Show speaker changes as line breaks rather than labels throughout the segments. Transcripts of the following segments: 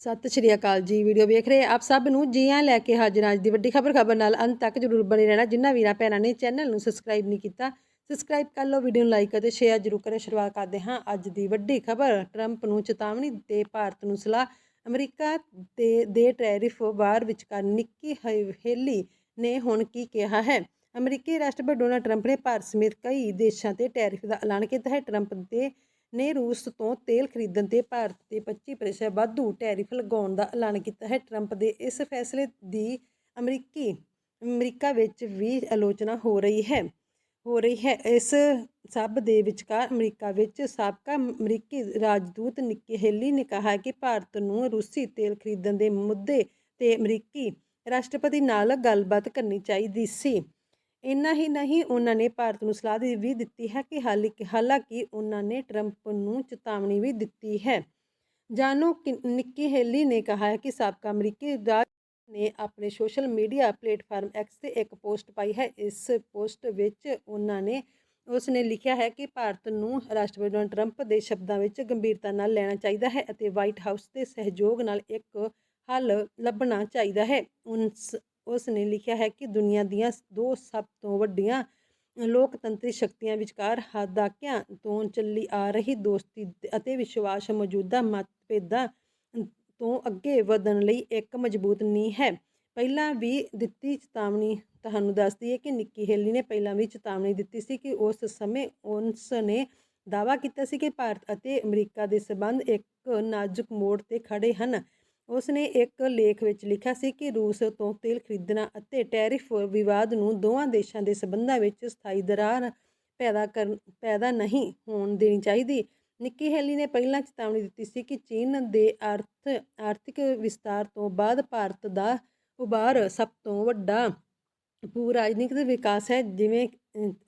ਸਤਿ ਸ਼੍ਰੀ ਅਕਾਲ ਜੀ, ਵੀਡੀਓ ਵੇਖ ਰਹੇ ਆਪ ਸਭ ਨੂੰ ਜੀਆਂ ਲੈ ਕੇ ਹਾਜ਼ਰ ਹਾਂ ਅੱਜ ਦੀ ਵੱਡੀ ਖਬਰ ਖਬਰ ਨਾਲ ਅੰਤ ਤੱਕ ਜਰੂਰ ਬਣੇ ਰਹਿਣਾ, ਜਿਨ੍ਹਾਂ ਵੀਰਾਂ ਭੈਣਾਂ ਨੇ ਚੈਨਲ ਨੂੰ ਸਬਸਕ੍ਰਾਈਬ ਨਹੀਂ ਕੀਤਾ ਸਬਸਕ੍ਰਾਈਬ ਕਰ ਲਓ, ਵੀਡੀਓ ਨੂੰ ਲਾਈਕ ਅਤੇ ਸ਼ੇਅਰ ਜਰੂਰ ਕਰੇ ਸ਼ੁਰੂਆਤ ਕਰਦੇ ਹਾਂ ਅੱਜ ਦੀ ਵੱਡੀ ਖਬਰ ਟਰੰਪ ਨੂੰ ਚੇਤਾਵਨੀ ਤੇ ਭਾਰਤ ਨੂੰ ਸਲਾਹ, ਅਮਰੀਕਾ ਦੇ ਦੇ ਟੈਰਿਫ ਵਾਰ ਵਿਚਕਾਰ ਨਿੱਕੀ ਹੇਲੀ ਨੇ ਹੁਣ ਕੀ ਕਿਹਾ ਹੈ? ਅਮਰੀਕੀ ਰਾਸ਼ਟਰਪਤੀ ਡੋਨਾਲਡ ਟਰੰਪ ਨੇ ਭਾਰਤ ਸਮੇਤ ਕਈ ਦੇਸ਼ਾਂ ਤੇ ਟੈਰਿਫ ਦਾ ਐਲਾਨ ਕੀਤਾ ਹੈ ਟਰੰਪ ਦੇ ਨੇ ਰੂਸ ਤੋਂ ਤੇਲ ਖਰੀਦਣ ਤੇ ਭਾਰਤ ਤੇ 25% ਵਾਧੂ ਟੈਰਿਫ ਲਗਾਉਣ ਦਾ ਐਲਾਨ ਕੀਤਾ ਹੈ। ਟਰੰਪ ਦੇ ਇਸ ਫੈਸਲੇ ਦੀ ਅਮਰੀਕੀ, ਅਮਰੀਕਾ ਵਿੱਚ ਵੀ ਆਲੋਚਨਾ ਹੋ ਰਹੀ ਹੈ। ਹੋ ਰਹੀ ਹੈ। ਇਸ ਸਭ ਦੇ ਵਿਚਕਾਰ ਅਮਰੀਕਾ ਵਿੱਚ ਸਾਬਕਾ ਅਮਰੀਕੀ ਰਾਜਦੂਤ ਨਿੱਕੀ ਹੇਲੀ ਨੇ ਕਿਹਾ ਕਿ ਭਾਰਤ ਨੂੰ ਰੂਸੀ ਤੇਲ ਖਰੀਦਣ ਦੇ ਮੁੱਦੇ ਤੇ ਅਮਰੀਕੀ ਰਾਸ਼ਟਰਪਤੀ ਨਾਲ ਗੱਲਬਾਤ ਕਰਨੀ ਚਾਹੀਦੀ ਸੀ। ਇੰਨਾ ਹੀ ਨਹੀਂ, ਉਹਨਾਂ ਨੇ ਭਾਰਤ ਨੂੰ ਸਲਾਹ ਵੀ ਦਿੱਤੀ ਹੈ ਕਿ ਹਾਲਾਂਕਿ ਹਾਲਾਂਕਿ ਉਹਨਾਂ ਨੇ ਟਰੰਪ ਨੂੰ ਚੇਤਾਵਨੀ ਵੀ ਦਿੱਤੀ ਹੈ। ਜਾਨੋ ਕਿ ਨਿੱਕੀ ਹੇਲੀ ਨੇ ਕਿਹਾ ਹੈ ਕਿ ਸਾਬਕਾ ਅਮਰੀਕੀ ਰਾਜ ਨੇ ਆਪਣੇ ਸੋਸ਼ਲ ਮੀਡੀਆ ਪਲੇਟਫਾਰਮ ਐਕਸ ਤੇ ਇੱਕ ਪੋਸਟ ਪਾਈ ਹੈ। ਇਸ ਪੋਸਟ ਵਿੱਚ ਉਹਨਾਂ ਨੇ ਉਸ ਨੇ ਲਿਖਿਆ ਹੈ ਕਿ ਭਾਰਤ ਨੂੰ ਰਾਸ਼ਟਰਪਤੀ ਡੋਨਲਡ ਟਰੰਪ ਦੇ ਸ਼ਬਦਾਂ ਵਿੱਚ ਗੰਭੀਰਤਾ ਨਾਲ ਲੈਣਾ ਚਾਹੀਦਾ ਹੈ ਅਤੇ ਵਾਈਟ ਹਾਊਸ ਦੇ ਸਹਿਯੋਗ ਨਾਲ ਇੱਕ ਹੱਲ ਲੱਭਣਾ ਚਾਹੀਦਾ ਹੈ। ਉਸ ਨੇ ਲਿਖਿਆ ਹੈ ਕਿ ਦੁਨੀਆ ਦੀਆਂ ਦੋ ਸਭ ਤੋਂ ਵੱਡੀਆਂ ਲੋਕਤੰਤਰੀ ਸ਼ਕਤੀਆਂ ਵਿਚਕਾਰ ਦਹਾਕਿਆਂ ਤੋਂ ਚੱਲੀ ਆ ਰਹੀ ਦੋਸਤੀ ਅਤੇ ਵਿਸ਼ਵਾਸ ਮੌਜੂਦਾ ਮਤਭੇਦਾਂ ਤੋਂ ਅੱਗੇ ਵਧਣ ਲਈ ਇੱਕ ਮਜ਼ਬੂਤ ਨੀਂਹ ਹੈ। ਪਹਿਲਾਂ ਵੀ ਦਿੱਤੀ ਚੇਤਾਵਨੀ, ਤੁਹਾਨੂੰ ਦੱਸਦੀ ਹੈ ਕਿ ਨਿੱਕੀ ਹੇਲੀ ਨੇ ਪਹਿਲਾਂ ਵੀ ਚੇਤਾਵਨੀ ਦਿੱਤੀ ਸੀ ਕਿ ਉਸ ਸਮੇਂ ਉਸ ਨੇ ਦਾਅਵਾ ਕੀਤਾ ਸੀ ਕਿ ਭਾਰਤ ਅਤੇ ਅਮਰੀਕਾ ਦੇ ਸਬੰਧ ਇੱਕ ਨਾਜ਼ੁਕ ਮੋੜ ਤੇ ਖੜੇ ਹਨ। ਉਸ ਨੇ ਇੱਕ ਲੇਖ ਵਿੱਚ ਲਿਖਿਆ ਸੀ ਕਿ ਰੂਸ ਤੋਂ ਤੇਲ ਖਰੀਦਣਾ ਅਤੇ ਟੈਰਿਫ ਵਿਵਾਦ ਨੂੰ ਦੋਵਾਂ ਦੇਸ਼ਾਂ ਦੇ ਸਬੰਧਾਂ ਵਿੱਚ ਸਥਾਈ ਦਰਾਰ ਪੈਦਾ ਕਰ ਪੈਦਾ ਨਹੀਂ ਹੋਣ ਦੇਣੀ ਚਾਹੀਦੀ। ਨਿੱਕੀ ਹੈਲੀ ਨੇ ਪਹਿਲਾਂ ਚੇਤਾਵਨੀ ਦਿੱਤੀ ਸੀ ਕਿ ਚੀਨ ਦੇ ਅਰਥ ਆਰਥਿਕ ਵਿਸਤਾਰ ਤੋਂ ਬਾਅਦ ਭਾਰਤ ਦਾ ਉਭਾਰ ਸਭ ਤੋਂ ਵੱਡਾ ਭੂ ਰਾਜਨੀਤਿਕ ਵਿਕਾਸ ਹੈ। ਜਿਵੇਂ,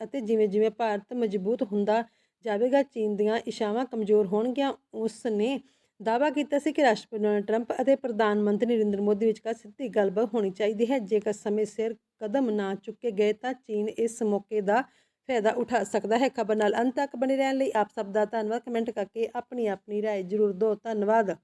ਅਤੇ ਜਿਵੇਂ ਜਿਵੇਂ ਭਾਰਤ ਮਜ਼ਬੂਤ ਹੁੰਦਾ ਜਾਵੇਗਾ, ਚੀਨ ਦੀਆਂ ਇਸ਼ਾਵਾਂ ਕਮਜ਼ੋਰ ਹੋਣਗੀਆਂ ਉਸ ਨੇ ਦਾਅਵਾ ਕੀਤਾ ਸੀ ਕਿ ਰਾਸ਼ਟਰਪਤੀ ਡੋਨਾਲਡ ਟਰੰਪ ਅਤੇ ਪ੍ਰਧਾਨ ਮੰਤਰੀ ਨਰਿੰਦਰ ਮੋਦੀ ਵਿਚਕਾਰ ਸਿੱਧੀ ਗੱਲਬਾਤ ਹੋਣੀ ਚਾਹੀਦੀ ਹੈ ਜੇਕਰ ਸਮੇਂ ਸਿਰ ਕਦਮ ਨਾ ਚੁੱਕੇ ਗਏ ਤਾਂ ਚੀਨ ਇਸ ਮੌਕੇ ਦਾ ਫਾਇਦਾ ਉਠਾ ਸਕਦਾ ਹੈ ਖਬਰ ਨਾਲ ਅੰਤ ਤੱਕ ਬਣੇ ਰਹਿਣ ਲਈ ਆਪ ਸਭ ਦਾ ਧੰਨਵਾਦ ਕਮੈਂਟ ਕਰਕੇ ਆਪਣੀ ਆਪਣੀ رائے ਜ਼ਰੂਰ ਦਿਓ ਧੰਨਵਾਦ